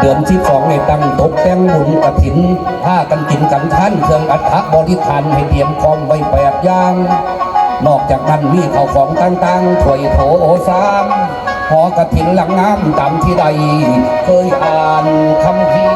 เดือนที่สองในตั้งตกแต่งบุญกระถินผ้ากันกินกันท่านเครื่องอัฐบริทานให้เตรียมพร้อมไว้แปดย่าง นอกจากนั้นมีข้าวของต่างๆถ้วยโถโอซามหอกระถินหลังน้ำตามที่ใด เคยอ่านคำพี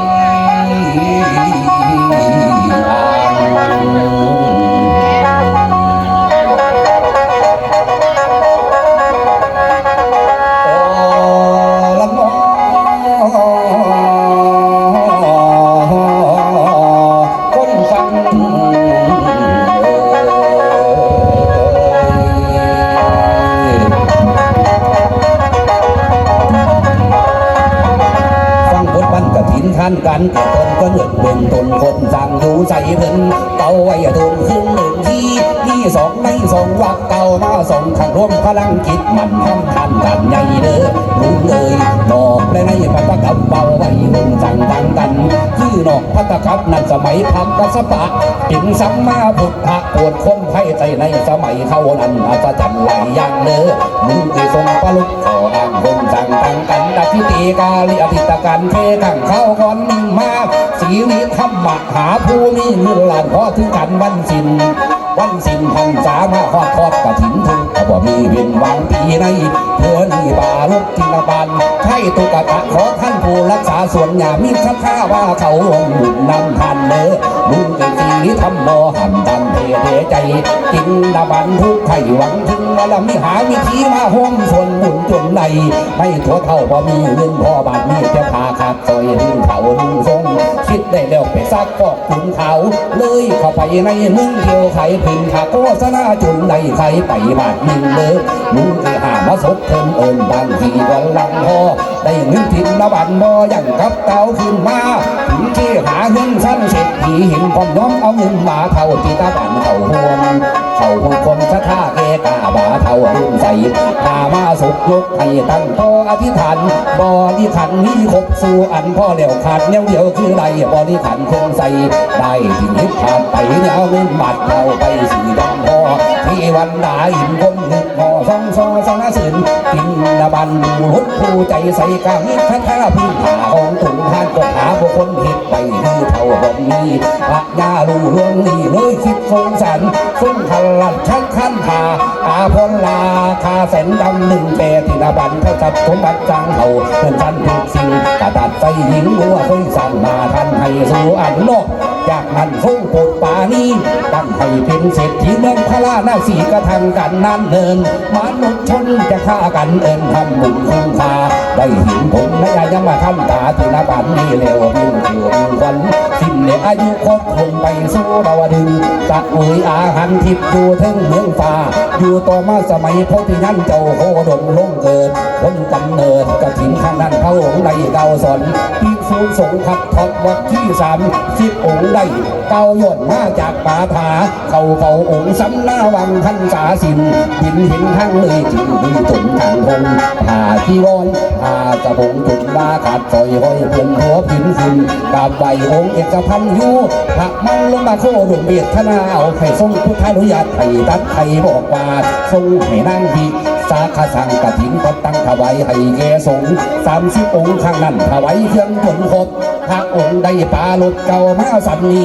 นท่านกันเกิดตนก็เงิดเบิ่งตนคนสั่งอยู่ใส่เพิ่นเก่าไว้ตนขึ้นหนึ่งที่ที่สองในสองวักเก่ามาสองขังร่วมพลังคิดมันทำทันกันใหญ่เด้อรู้เลยดอกและในพัตกับเบาไว้หนึ่งสั่งดังกันคือนอกพัตกับนั้นสมัยพักกสปะจึงสัมมาพุทธะปวดคนไพ่ใจในสมัยเขานั้นอาจจันไหลายอย่างเด้อมึงเคยทรงปลุกขอดัง ดับพิตีกาลิอธิตการเทกังเข้าก่อนนึ่งมาสีวิธรรมหาผู้มีเงินลานพอถึงกันวันสินวันสิ้นพันสามาฮอดทอดกระถินถึงก็บ่มีเว้นวางปีในเพื่อนี่บาลุกทินบาน ใช่ตุกตะขอท่านผู้รักษาส่วนหยามีศรัทธาว่าเขาองบุญนำทานเด้อบุญเป็นสีทำโมหันดันเทเทใจกินดาบันทุกไข่หวังถึงว่าละมีหาวิธีมาห้องส่วนบุญจนในไม่ทั่วเท่าพอมีเงินพอบาทมีจะพาขาดซอยดึงเขาดึงทรงคิดได้แล้วไปซักฟอกถึงเขาเลยเข้าไปในมืองเดียวไข่พึ่งขาโฆษณาจนได้ใครไปบาทหนึ่งเลยมึงไปหามาศพเพิ่มเอิญบางทีวันหลังพอได้เงินทินละบันบออย่างกับเก่าขึ้นมาถึงที่หาเงินสั้นเสร็จผีเห็นความน้อมเอาเงินมาเท่าที่ตาบันเขาห่วงเขาห่วงคนสะท่าเกกาบาเท่ารุ่นใสพามาสุกยกให้ตั้งโตอธิษฐานบริขันนี้คบสู่อันพ่อเดียวขาดแนวเดียวคือใดบริขันคงใส่ได้ที่นิพพานไปเนี่ยเอาเงินบาทเข้าไปสีดำ ที่วันดาหินคมนึกพอซองซอสนะสินกินดาบันรุดผู้ใจใส่กามิคาถาพื้นผาของตุนทานก็หาบุคคลผิดไปคือเท่าบ่มีพระยาลูเรื่องนี้เลยคิดสงสารซึ่งขลัดชักขั้นผาอาพลลาคาแสนดำหนึ่งแปรที่ดาบันเขาจับสมบัติจังเขาเพื่อนท่านทุกสิ่งกระตัดไฟหิงบัวเคยสั่งมาท่า ให้สู่อันโลกจากนั้นทรงโปรดปานีตั้งให้เป็นเศรษฐีเมืองพระราหน้าสีกระทังกันนั่นเนินมนุษย์ชนจะฆ่ากันเอินทำบุญคุ้มค่าได้เห็นผลนายยังมาทำตาที่นาบันนี่เร็วยิ่งเถื่อนควันสิ้นในอายุครบคงไปสู่ดาวดึงตัดอุยอาหันทิพย์อยู่ถึงเมืองฟ้า อยู่ต่อมาสมัยพระที่นั่นเจ้าโคดมลงเกิดคนกำเนิดกระถิ่นข้างนั้นพระองค์ใดเก่าสอนปี สูงสงขัดทอดวัดที่สามสิบองค์ใดเก่าย่นมาจากป่าผาเขาเขาองค์สำนาวังท่านสาสินหินหินทั้งเลยจึงมีตุนทางคงผ่าที่วอนผ่ากระพงจุดมาขาดซอยห้อยเพื่อนหัวพินขึ้นกราบไหวองค์เอกพันอยู่พระมังลงมาโคดมเบียดธนาเอาไข่ทรงพุทธานุญาตไข่ตัดไข่บอกว่าทรงให้นั่งดี สาขาสังกฐินก็ตั้งถวายให้แก่สงฆ์สามสิบองค์ข้างนั้นถวายเครื่องจนครบพระองค์ได้ปาลดเก่ามาสันนี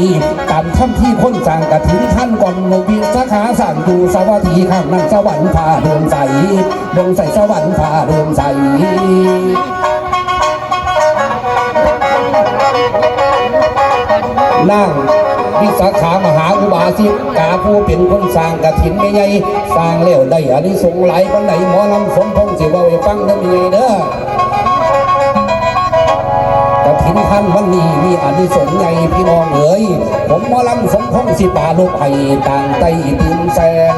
ตามคำที่พ้นสังกฐินท่านก่อนโนบิสาขาสั่งดูสวัสดีข้างนั้นสวรรค์พาเรืองใสเรืองใสสวรรค์พาเรืองใสนั่ง วิสาขามหาอุบาสิกาผู้เป็นคนสร้างกฐินไม่ใหญ่สร้างแล้วได้อานิสงส์หลายปันไหนหมอลำสมพงษ์สิเว่าให้ฟังได้มีไงเด้อกฐินท่านวันนี้มีอานิสงส์ใหญ่พี่น้องเอ๋ยผมหมอลำสมพงษ์สิป่าลูกไห้ต่างใต้ตื่นแสง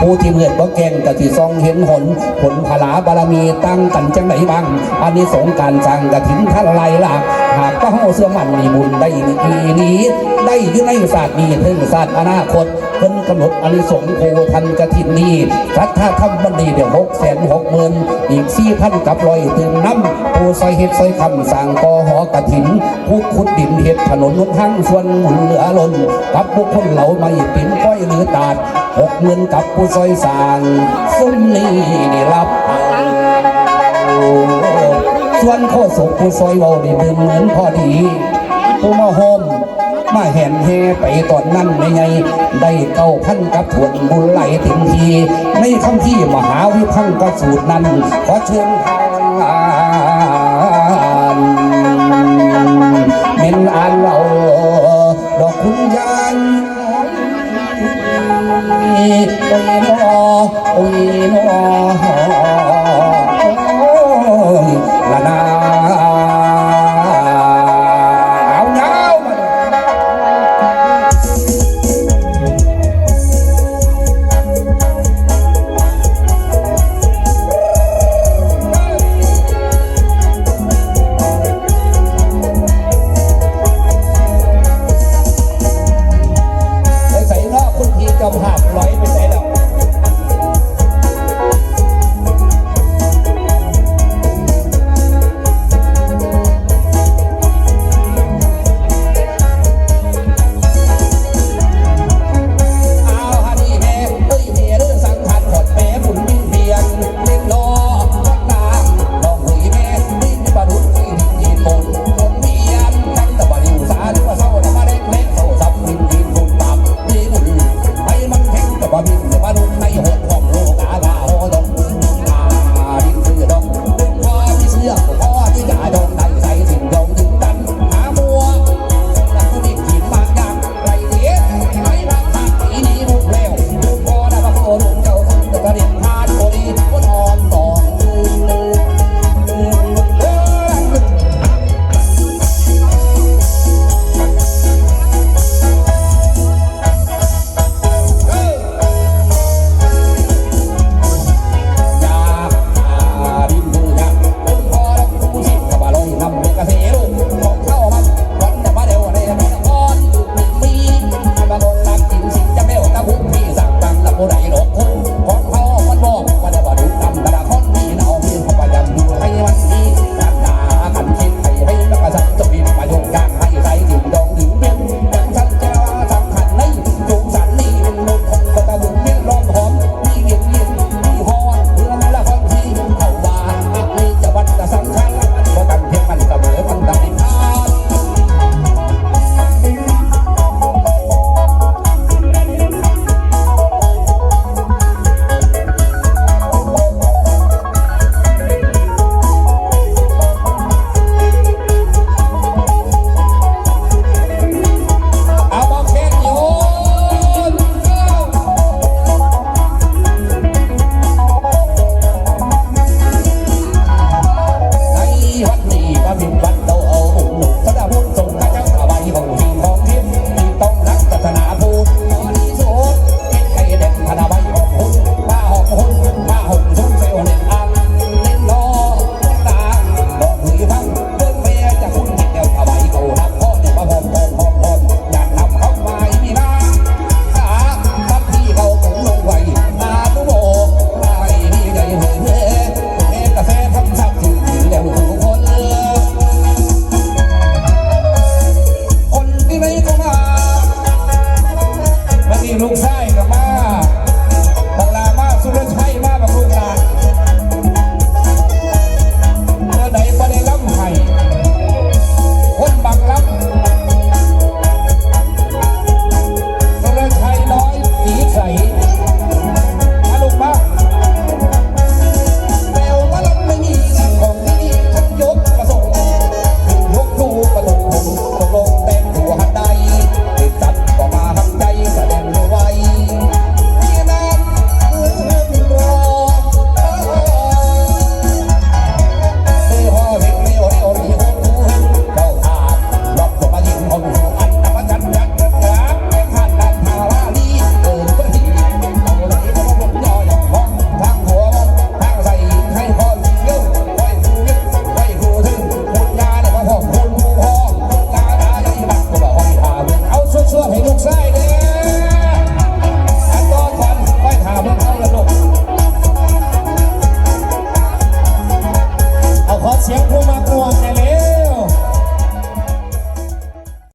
ผู้ที่เมื่อบ่แกงกะที่ซองเห็นหน ผลพลาบารมีตั้งกันจังไหนบ้างอันนี้สงส์การสั่งกะถินท่านไรหลัก หากก็เฮาเสื่อมันมีบุญได้ดีนี้ ได้ยึดในศาสตร์นี้ถึงศาสตร์อนาคตเพิ่นกำหนดอนิสงส์โพทันกะถินนี้รัฐธรรมวันนี้เดี๋ยวหกแสนหกหมื่นอีกสี่พันกับร้อยตึงน้ำผู้ซอยเฮ็ดซอยคำสั่งกอหอกะถินผู้ขุดดินเฮ็ดถนนนุนทางส่วนหมุนเหลือล้นกับบุคคลเหล่าไม่ปิ่นก้อยหรือตาดหกหมื่นกับผู้ซอยสร้างซุ้มนี้นี่รับเอา ส่วนโคศกผู้ซอยเว้านี่เบิ่งเหมือนพอดีผู้มาโฮมมาแห่นเฮไปตอนนั้นไม่ไงได้เก้าพันกับถวนบุญไหลเต็มทีในคำที่มหาวิพังกสูตรนั้น ขอเชิญทานเม็นอันเราดอกคุณยานโอ้ยนอโอ้ยนอ ลูกซ่า